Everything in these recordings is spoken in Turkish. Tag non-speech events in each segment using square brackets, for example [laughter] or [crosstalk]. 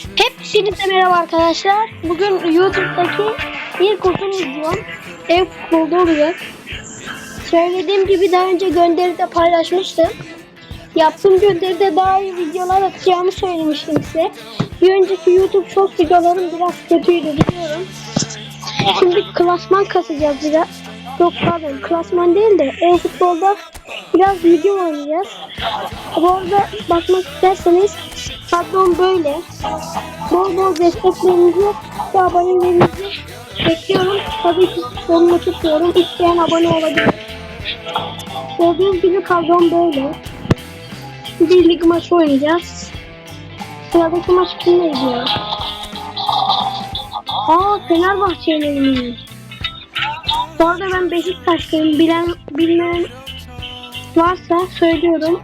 Hepinize merhaba arkadaşlar. Bugün YouTube'daki ilk uzun videom ev futbolda olacak. Söylediğim gibi daha önce gönderide paylaşmıştım. Yaptığım gönderide daha iyi videolar atacağımı söylemiştim size. Bir önceki YouTube short videolarım biraz kötüydü biliyorum. Şimdi klasman kasacağız biraz. Yok pardon klasman değil de ev futbolda biraz video oynayacağız. Bu arada bakmak isterseniz kadrom böyle. Bol bol desteklerinizi ve abonelerinizi bekliyorum. Tabii ki yolunu tutuyorum. İsteyen abone olabilir. Gördüğünüz gibi kadrom böyle. Bir lig maçı oynayacağız. Sıradaki maç kimle gidiyor? Aa Fenerbahçe'yle Bu arada ben Beşiktaş'tayım. Bilen, bilmeyen varsa söylüyorum.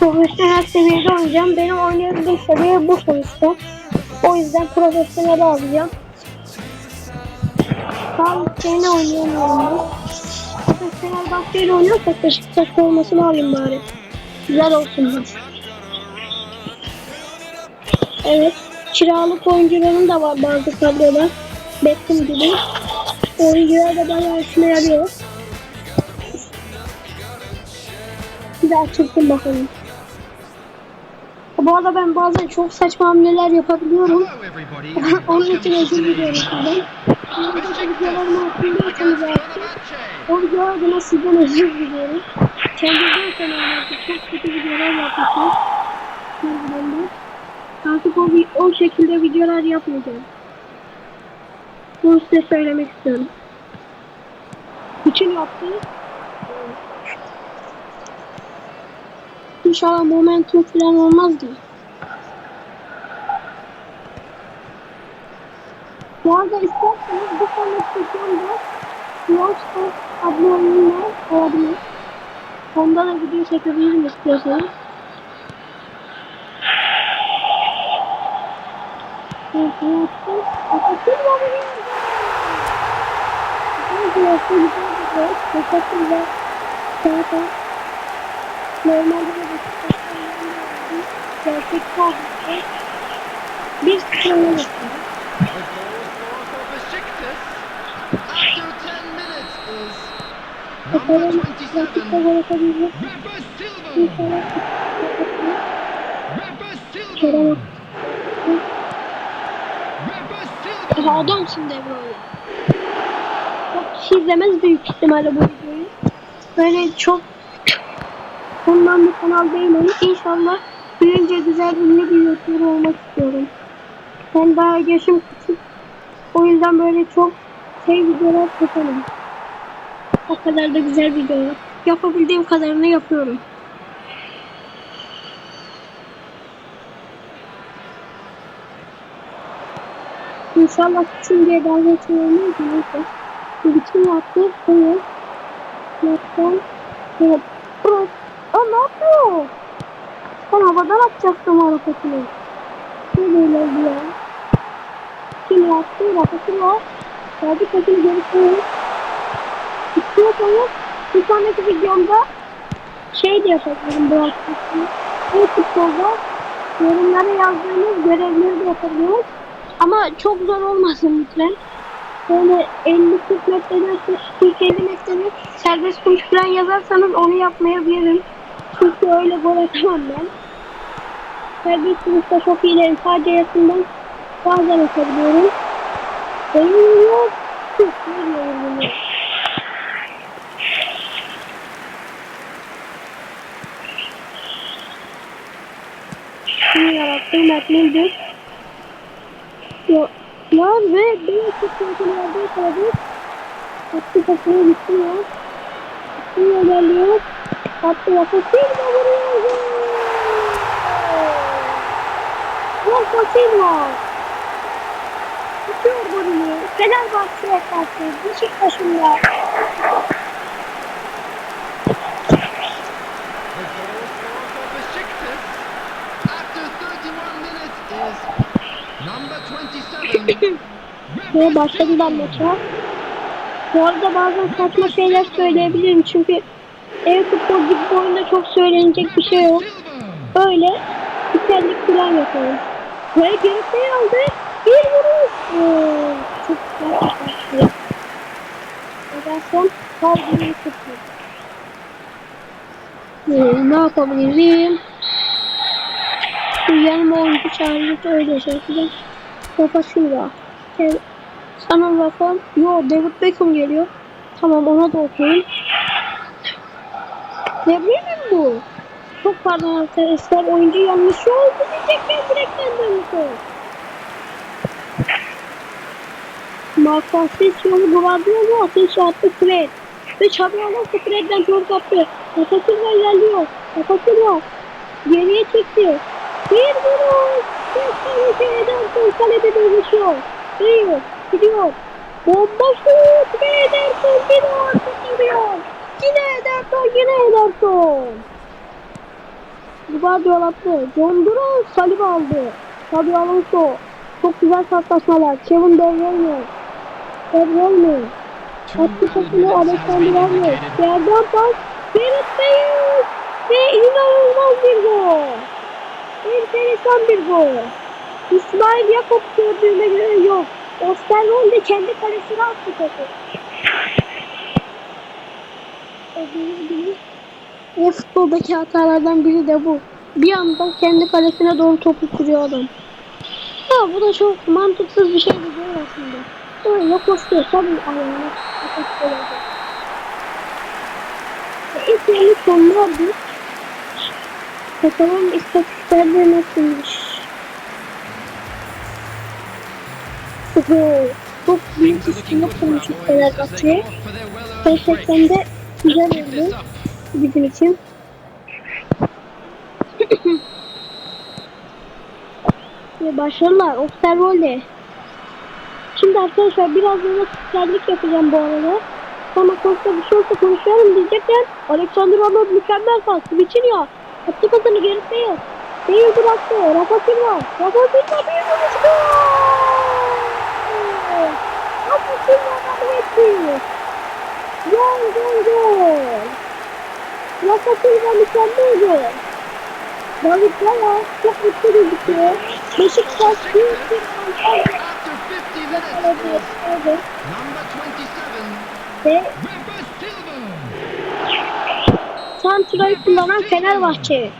Profesyonel seviyede oynayacağım. Benim oynayabildiğim seviye bu sonuçta. O yüzden profesyonel alacağım. Daha yükseğine oynayamıyorum. Profesyonel bahçeyle oynuyorsak Beşiktaş formasını alayım bari. Güzel olsun bu. Evet. Kiralık oyuncuların da var bazı kadroda. Beckham gibi. Oyuncular da bayağı işime yarıyor. Bir daha çıktım bakalım. Bu arada ben bazen çok saçma hamleler yapabiliyorum. [laughs] Onun için özür diliyorum sizden. Buradaki videolarımı hatırlıyorsanız o video adına sizden özür diliyorum. Sana artık çok kötü videolar yapmışım. Artık o, o şekilde videolar yapmayacağım. Bunu size söylemek istiyorum. Bütün yaptığı İnşallah momentum falan olmaz diye. Bu arada isterseniz bu sonraki videomda Youngster adlı oyunla olabilir. Onda da video çekebilirim istiyorsanız. Evet, yaptım. Kapatayım mı. Teşekkürler. Zaten normalde after 10 minutes is number Bakalım rakipte 27, gol atabilecek. Rafa Silva. İnşallah Rafa Kerem. Aha adamsın De Bruyne. Çok kişi izlemez büyük ihtimalle bu videoyu. Böyle çok ondan bir kanal değilim. İnşallah büyüyünce güzel ünlü bir YouTuber olmak istiyorum. Ben daha yaşım küçük. O yüzden böyle çok şey videolar çekelim. O kadar da güzel videolar. Yapabildiğim kadarını yapıyorum. İnşallah küçüm diye dalga geçmeyelim de neyse. Bütün yaptı böyle. Yaptım. Evet. Evet. Aa ne yapıyor? Ben havadan atacaktım hareketini. Oldu ya? Kim yaptı? Raketi var. Pakini geri koyuyoruz. İstiyorsanız bir sonraki videomda şey de yapabilirim bu hareketini. Bu futbolda yorumlara yazdığınız görevleri de yapabiliriz. Ama çok zor olmasın lütfen. Böyle 50 40 metreden 40 50 metreden serbest vuruş falan yazarsanız onu yapmayabilirim. Çünkü öyle gol atamam ben. Serbest vuruşta çok iyilerim. Sadece yakından bazen atabiliyorum. Benim yok. Çok veriyorum bunu. Şimdi yarattığım Mert ya, ya ve benim sıkıntım verdiği sırada Hattı takıya gitti ya. Hattı ilerliyor. Hattı yakasıyla vuruyor. Yakasıyla. Tutuyor golünü. Fenerbahçe'ye karşı Beşiktaş'ın da. The goal scorer for Besiktas after 31 minutes is number 27, Ve Rafa başladılar Silva. maça. Bu arada bazen saçma şeyler söyleyebilirim çünkü ev futbol gibi bir oyunda çok söylenecek bir şey yok. Silva. Öyle güzellik falan yapıyorum. Ve geride aldı. Bir vuruş. Çok güzel başladı. Ederson kaldırmayı tuttu. Ee, ne yapabilirim? Yanıma oyuncu çağırıp öyle şey yapacağım. Rafa Silva. Ke- Sana Rafa. Yo David Beckham geliyor. Tamam ona da okuyayım. Ne bileyim bu? Çok pardon arkadaşlar oyuncu yanlış oldu diyecekler direkten dönmüştü. Marco Asensio Guardiola Asensio attı Fred. Ve Xabi Alonso Fred'den çok kaptı. Silva ilerliyor. Silva geriye çekti. Bir vuruş. Kaleci Ederson kalede dönüşüyor. Gidiyor. Gidiyor. Bomba şut ve Ederson bir daha tutuyor. Yine Ederson yine Ederson. Guardiola attı. John Duran Saliba aldı. Xabi Alonso. Çok güzel paslaşmalar. Kevin De Bruyne. De Bruyne. Attı pasını Alexander Arnold. Yerden pas. Ferit Beyaz. Ve inanılmaz bir gol. Enteresan bir gol. İsmail Yakup gördüğüme göre yok. Osterwolde kendi kalesine attı topu. Ve futboldaki hatalardan biri de bu. Bir anda kendi kalesine doğru topu kuruyor adam. Ya bu da çok mantıksız bir şey de değil aslında. Öyle koşuyor tabii ayağına. Atak olacak. İlk yarı sonlardı. Bakalım istatistiklerde nasılmış. Oho, çok büyük üstünde kurmuşuz Fenerbahçe'ye. Gerçekten de güzel oldu bizim için. [coughs] Ve başarılar. Osterwolde. Şimdi arkadaşlar biraz daha spikerlik yapacağım bu arada. Sonra konuşta bir şey olsa konuşalım diyecekken Alexander Arnold mükemmel pas. Ya. Attı pasını geri değil. Değil bıraktı. Rafa Silva. Rafa Silva bir vuruş gol. Rafa Silva'dan etti. Gol gol gol. Silva mükemmel gol. David Raya çok mutlu gözüküyor. Beşiktaş bir kampanya After 50 minutes, Evet. number 27, Ve. Santra'yı kullanan Fenerbahçe.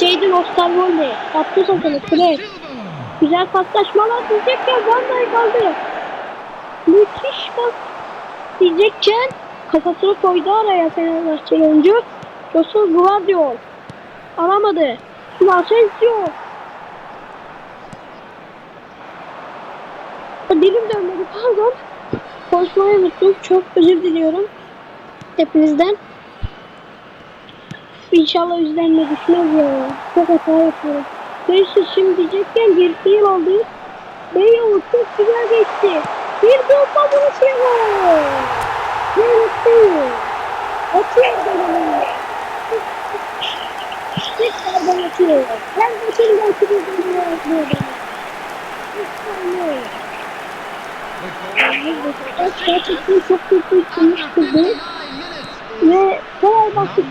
Jadon Osterwolde. Attı sokunu. Silva. Güzel paslaşmalar diyecekken Van Dijk aldı. Müthiş pas diyecekken kafasını koydu araya Fenerbahçe oyuncu. Joseph Guardiol. Alamadı. Şimdi Asensio. Dilim dönmedi pardon. Konuşmayı unuttum. Çok özür diliyorum. Hepinizden. İnşallah üzerine düşmez ya. Çok hata yapıyorum. Neyse şimdi diyecekken bir yıl oldu. Beyoğlu çok güzel geçti. Bir bomba vuruşu var. Yönetti. Atıyor. Tekrardan atıyor. Ben de şimdi atıyor. Gerçekten çok kötü After 59 ikinci minutes, ve Fenerbahçe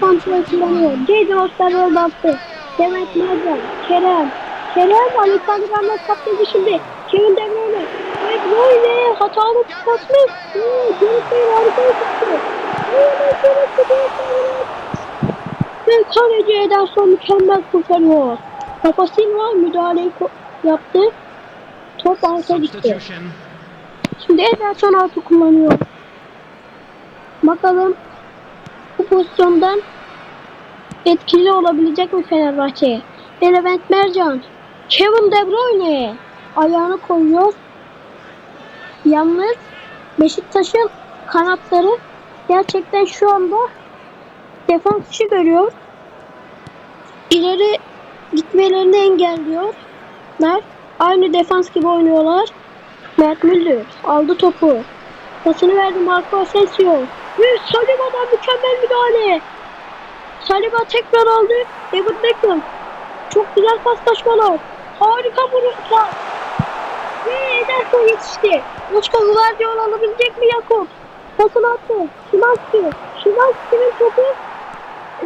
kullanıyor. Jadon Osterwolde attı. Demet Mercan, Kerem. Kerem Alexander Arnold kaptırdı şimdi. Kevin De Bruyne. De Bruyne hatalı paslı. Görüntüyü harika tuttu. Bruyne görüntü Bruyne. Ve kaleci Ederson mükemmel kurtarıyor. Rafa Silva müdahaleyi yaptı. Top arka gitti. Şimdi Ederson altı kullanıyor. Bakalım bu pozisyondan etkili olabilecek mi Fenerbahçe? Levent Mercan, Kevin De Bruyne ayağını koyuyor. Yalnız Beşiktaş'ın kanatları gerçekten şu anda defans işi görüyor. İleri gitmelerini engelliyorlar. Aynı defans gibi oynuyorlar. Mert Müldür aldı topu. Pasını verdi Marco Asensio. Ve Saliba'dan mükemmel müdahale. Saliba tekrar aldı. David Beckham. Çok güzel paslaşmalar. Harika vuruşlar. Ve Ederson yetişti. Başka Guardiola alabilecek mi Yakup? Pasını attı. Şimanski. Şimanski'nin topu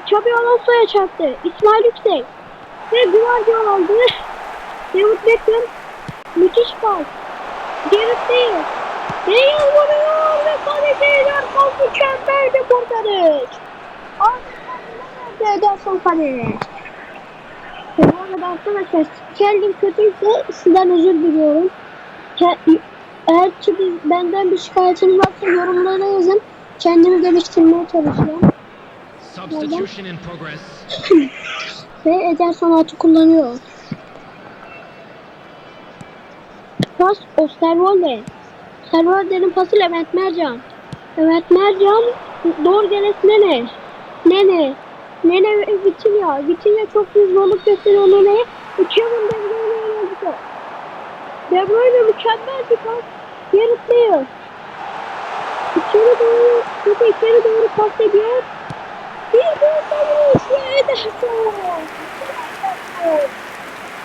Xabi Alonso'ya çarptı. İsmail Yüksek. Ve Guardiola aldı. [laughs] David Beckham Müthiş pas. Gerrit değil. Değil vuruyor ve kaleci Ederson mükemmel bir kurtarış. Adeta Ederson kaleci. Bu arada arkadaşlar kendim kötüyse sizden özür diliyorum. Eğer ki benden bir şikayetiniz varsa yorumlara yazın. Kendimi geliştirmeye çalışıyorum. Substitution in progress. Ve Ederson artık kullanıyor. Pas Osterwolde. Osterwolde'nin pası Levent Mercan. Levent Mercan doğru geles Nene. Nene. Nene Vitinha. Vitinha çok büyük zorluk gösteriyor Nene'ye. Uçuyorum De Bruyne'ye yolcu. De Bruyne mükemmel bir pas. Bale. İçeri doğru, içeri doğru pas ediyor. Bir ve Ederson. Ederson.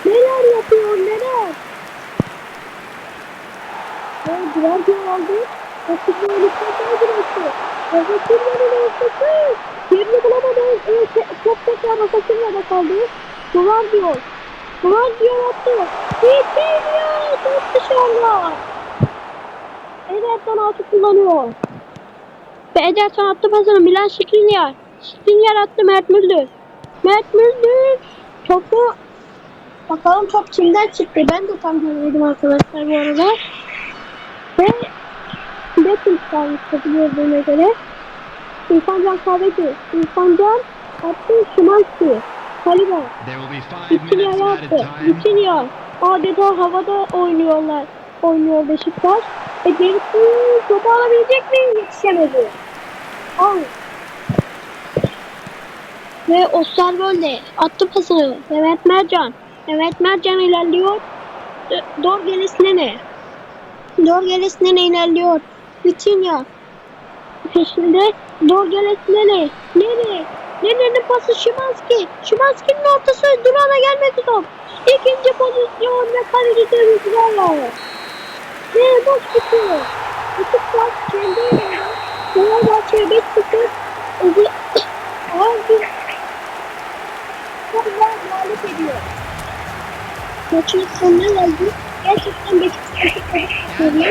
Neler yapıyor neler? Ve birer gol aldı. Rakip böyle tekrar bıraktı. Rafasilva'nın ortası. Yerini bulamadı. Evet, çok tekrar Rafasilva'da kaldı. Duvar diyor. Duvar diyor attı. Bitiriyor. Top dışarıda. Ederson altı kullanıyor. Ve Ederson attı pasını Milan Skriniar. Skriniar attı Mert Müldür. Mert Müldür topu bakalım top kimden çıktı. Ben de tam görmedim arkadaşlar bu arada. Ve Beckham kalmış topu gördüğüme göre. İrfan Can Kahveci. İrfan Can attı Şimanski. Of added yaptı. time. Vitinha. Adeta havada oynuyorlar. Oynuyor Beşiktaş. E gerisi topu alabilecek mi? Yetişemedi. Al. Ve Osterwolde attı pasını. Evet Mercan. Evet Mercan ilerliyor. D- Dorgelis Nene. Dorgelis Nene ilerliyor. Vitinha. Peşinde Dorgelis Nene. Nene. Nene'nin pası Şimanski. Şimanski'nin ortası durana gelmedi top. İkinci pozisyon ve kaleci temizliyor. Ve boş bitiyor. Beşiktaş kendi evinde Fenerbahçe'ye 5-0 Ezi ağır bir Çok güzel mağlup ediyor. Maçın sonuna geldi. Gerçekten Beşiktaş'ı seviyor. Mükemmel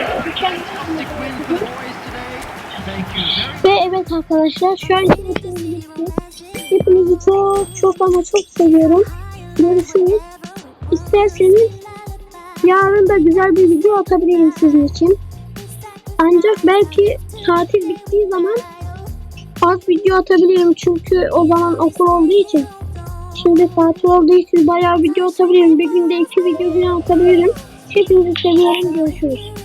Fantastic win for the boys today. Thank you very Ve evet arkadaşlar şu an bitti. Hepinizi çok çok ama çok seviyorum. Görüşürüz. İsterseniz yarın da güzel bir video atabilirim sizin için. Ancak belki tatil bittiği zaman az video atabilirim çünkü o zaman okul olduğu için. Şimdi tatil olduğu için bayağı video atabilirim. Bir günde iki video falan atabilirim. Hepinizi seviyorum. Görüşürüz.